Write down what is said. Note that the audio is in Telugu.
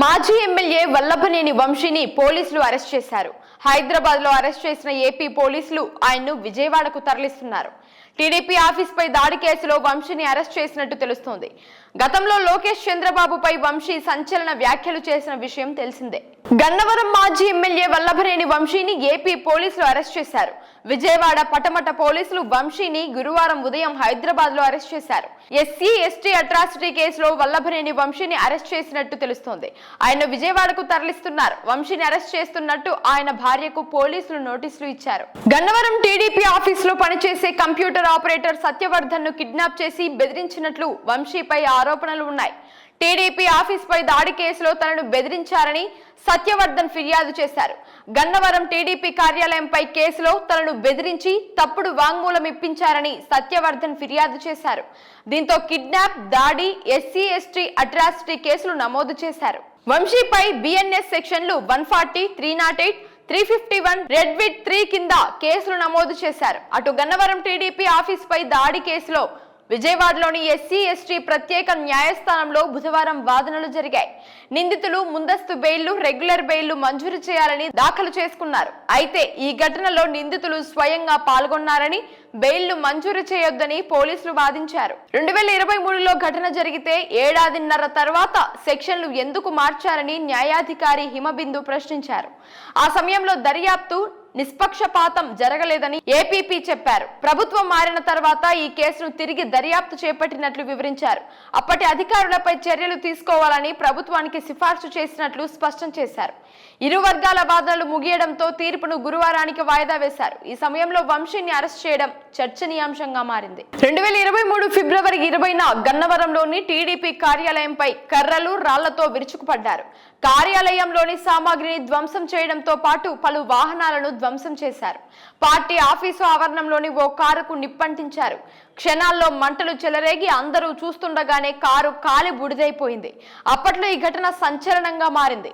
మాజీ ఎమ్మెల్యే వల్లభనేని వంశీని పోలీసులు అరెస్ట్ చేశారు. హైదరాబాద్లో అరెస్ట్ చేసిన ఏపీ పోలీసులు ఆయన్ను విజయవాడకు తరలిస్తున్నారు. టీడీపీ ఆఫీస్ పై దాడి కేసులో వంశీని అరెస్ట్ చేసినట్టు తెలుస్తోంది. గతంలో లోకేష్ చంద్రబాబుపై వంశీ సంచలన వ్యాఖ్యలు చేసిన విషయం తెలిసిందే. గన్నవరం మాజీ ఎమ్మెల్యే వల్లభనేని వంశీని ఏపీ పోలీసులు అరెస్ట్ చేశారు. విజయవాడ పటమట పోలీసులు వంశీని గురువారం ఉదయం హైదరాబాద్లో అరెస్ట్ చేశారు. ఎస్సీ ఎస్టీ అట్రాసిటీ కేసులో వల్లభనేని వంశీని అరెస్ట్ చేసినట్టు తెలుస్తోంది. ఆయన విజయవాడకు తరలిస్తున్నారు. వంశీని అరెస్ట్ చేస్తున్నట్టు ఆయన భార్యకు పోలీసులు నోటీసులు ఇచ్చారు. గన్నవరం టీడీపీ ఆఫీస్లో పనిచేసే కంప్యూటర్ ఆపరేటర్ సత్యవర్ధన్ను కిడ్నాప్ చేసి బెదిరించినట్లు వంశీపై ఆరోపణలు ఉన్నాయి. టీడీపీ ఆఫీస్ పై దాడి కేసులో తనను బెదిరించారని సత్యవర్ధన్ ఫిర్యాదు చేశారు. గన్నవరం టీడీపీ కార్యాలయంపై కేసులో తనను బెదిరించి తప్పుడు వాంగ్మూలం ఇప్పించారని సత్యవర్ధన్ ఫిర్యాదు చేశారు. దీంతో కిడ్నాప్ దాడి ఎస్సీ ఎస్టీ అట్రాసిటీ కేసులు నమోదు చేశారు. వంశీపై బిఎన్ఎస్ సెక్షన్లు one forty three not eight three fifty one read with three కింద కేసులు నమోదు చేశారు. అటు గన్నవరం టీడీపీ ఆఫీస్ పై దాడి కేసులో విజయవాడలోని ఎస్సీ ఎస్టీ ప్రత్యేక న్యాయస్థానంలో బుధవారం వాదనలు జరిగాయి. నిందితులు ముందస్తు బెయిల్లు రెగ్యులర్ బెయిల్లు మంజూరు చేయాలని దాఖలు చేసుకున్నారు. అయితే ఈ ఘటనలో నిందితులు స్వయంగా పాల్గొన్నారని బెయిల్ను మంజూరు చేయొద్దని పోలీసులు వాదించారు. రెండు వేల ఇరవై మూడులో ఘటన జరిగితే ఏడాదిన్నర తర్వాత సెక్షన్లు ఎందుకు మార్చారని న్యాయాధికారి హిమబిందు ప్రశ్నించారు. ఆ సమయంలో దర్యాప్తు నిష్పక్షపాతం జరగలేదని ఏపీపీ చెప్పారు. ప్రభుత్వం మారిన తర్వాత ఈ కేసును తిరిగి దర్యాప్తు చేపట్టినట్లు వివరించారు. అప్పటి అధికారులపై చర్యలు తీసుకోవాలని ప్రభుత్వానికి సిఫార్సు చేసినట్లు స్పష్టం చేశారు. ఇరు వర్గాల వాదనలు ముగియడంతో తీర్పును గురువారానికి వాయిదా వేశారు. ఈ సమయంలో వంశీని అరెస్ట్ చేయడం చర్చనీయాంశంగా మారింది. రెండు వేల ఇరవై మూడు ఫిబ్రవరి ఇరవైన గన్నవరంలోని టీడీపీ కార్యాలయంపై కర్రలు రాళ్ళతో విరుచుకుపడ్డారు. కార్యాలయంలోని సామాగ్రిని ధ్వంసం చేయడంతో పాటు పలు వాహనాలను ధ్వంసం చేశారు. పార్టీ ఆఫీసు ఆవరణంలోని ఓ కారుకు నిప్పంటించారు. క్షణాల్లో మంటలు చెలరేగి అందరూ చూస్తుండగానే కారు కాలి బుడిదైపోయింది. అప్పట్లో ఈ ఘటన సంచలనంగా మారింది.